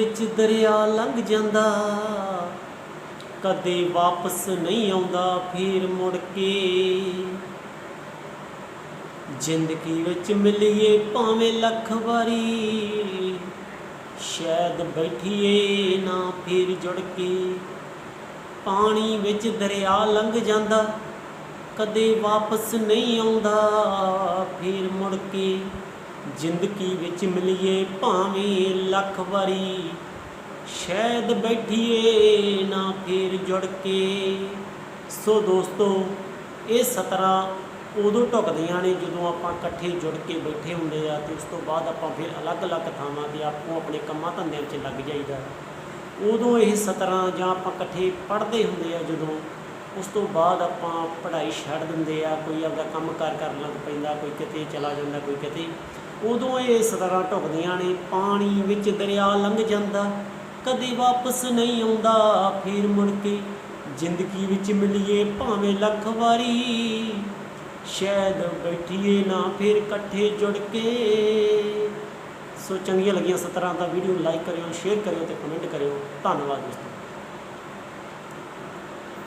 ਵਿੱਚ ਦਰਿਆ ਲੰਘ ਜਾਂਦਾ। ਕਦੇ ਵਾਪਸ ਨਹੀਂ ਆਉਂਦਾ, ਫੇਰ ਮੁੜ ਕੇ ਜ਼ਿੰਦਗੀ ਵਿੱਚ ਮਿਲੀਏ ਭਾਵੇਂ ਲੱਖ ਵਾਰੀ। ਸ਼ਾਇਦ ਬੈਠੀਏ ਨਾ ਫੇਰ ਜੁੜ ਕੇ। ਪਾਣੀ ਵਿੱਚ ਦਰਿਆ ਲੰਘ ਜਾਂਦਾ, ਕਦੇ ਵਾਪਸ ਨਹੀਂ ਆਉਂਦਾ, ਫੇਰ ਮੁੜ ਕੇ ਜ਼ਿੰਦਗੀ ਵਿੱਚ ਮਿਲੀਏ ਭਾਵੇਂ ਲੱਖ ਵਾਰੀ। ਸ਼ਾਇਦ ਬੈਠੀਏ ਨਾ ਫੇਰ ਜੁੜ ਕੇ। ਸੋ ਦੋਸਤੋ, ਇਹ ਸਤਰਾਂ ਉਦੋਂ ਢੁਕਦੀਆਂ ਨੇ ਜਦੋਂ ਆਪਾਂ ਇਕੱਠੇ ਜੁੜ ਕੇ ਬੈਠੇ ਹੁੰਦੇ ਆ ਤੇ ਉਸ ਤੋਂ ਬਾਅਦ ਆਪਾਂ ਫਿਰ ਅਲੱਗ-ਅਲੱਗ ਥਾਵਾਂ ਤੇ ਆਪੋ ਆਪਣੇ ਕੰਮਾਂ ਧੰਦਿਆਂ 'ਚ ਲੱਗ ਜਾਈਦਾ। ਉਦੋਂ ਇਹ ਸਤਰਾਂ ਜਾਂ ਆਪਾਂ ਇਕੱਠੇ ਪੜ੍ਹਦੇ ਹੁੰਦੇ ਆ ਜਦੋਂ, ਉਸ ਤੋਂ ਬਾਅਦ ਆਪਾਂ ਪੜ੍ਹਾਈ ਛੱਡ ਦਿੰਦੇ ਆ, ਕੋਈ ਆਪਦਾ ਕੰਮ ਕਾਰ ਕਰਨ ਲੱਗ ਪੈਂਦਾ, ਕੋਈ ਕਿਤੇ ਚਲਾ ਜਾਂਦਾ, ਕੋਈ ਕਿਤੇ। ਉਦੋਂ ਇਹ ਸਤਰਾਂ ਢੁਕਦੀਆਂ ਨੇ, ਪਾਣੀ ਵਿੱਚ ਦਰਿਆ ਲੰਘ ਜਾਂਦਾ, ਕਦੇ ਵਾਪਸ ਨਹੀਂ ਆਉਂਦਾ, ਫੇਰ ਮੁੜ ਕੇ ਜ਼ਿੰਦਗੀ ਵਿੱਚ ਮਿਲੀਏ ਭਾਵੇਂ ਲੱਖ ਵਾਰੀ। ਸ਼ਾਇਦ ਬੈਠੀਏ ਨਾ, ਫੇਰ ਇਕੱਠੇ ਜੁੜ ਕੇ। ਸੋ ਚੰਗੀਆਂ ਲੱਗੀਆਂ ਸਤਰਾਂ ਦਾ ਵੀਡੀਓ ਲਾਈਕ ਕਰਿਓ ਸ਼ੇਅਰ ਕਰਿਓ ਤੇ ਕਮੈਂਟ ਕਰਿਓ। ਧੰਨਵਾਦ ਦੋਸਤੋ।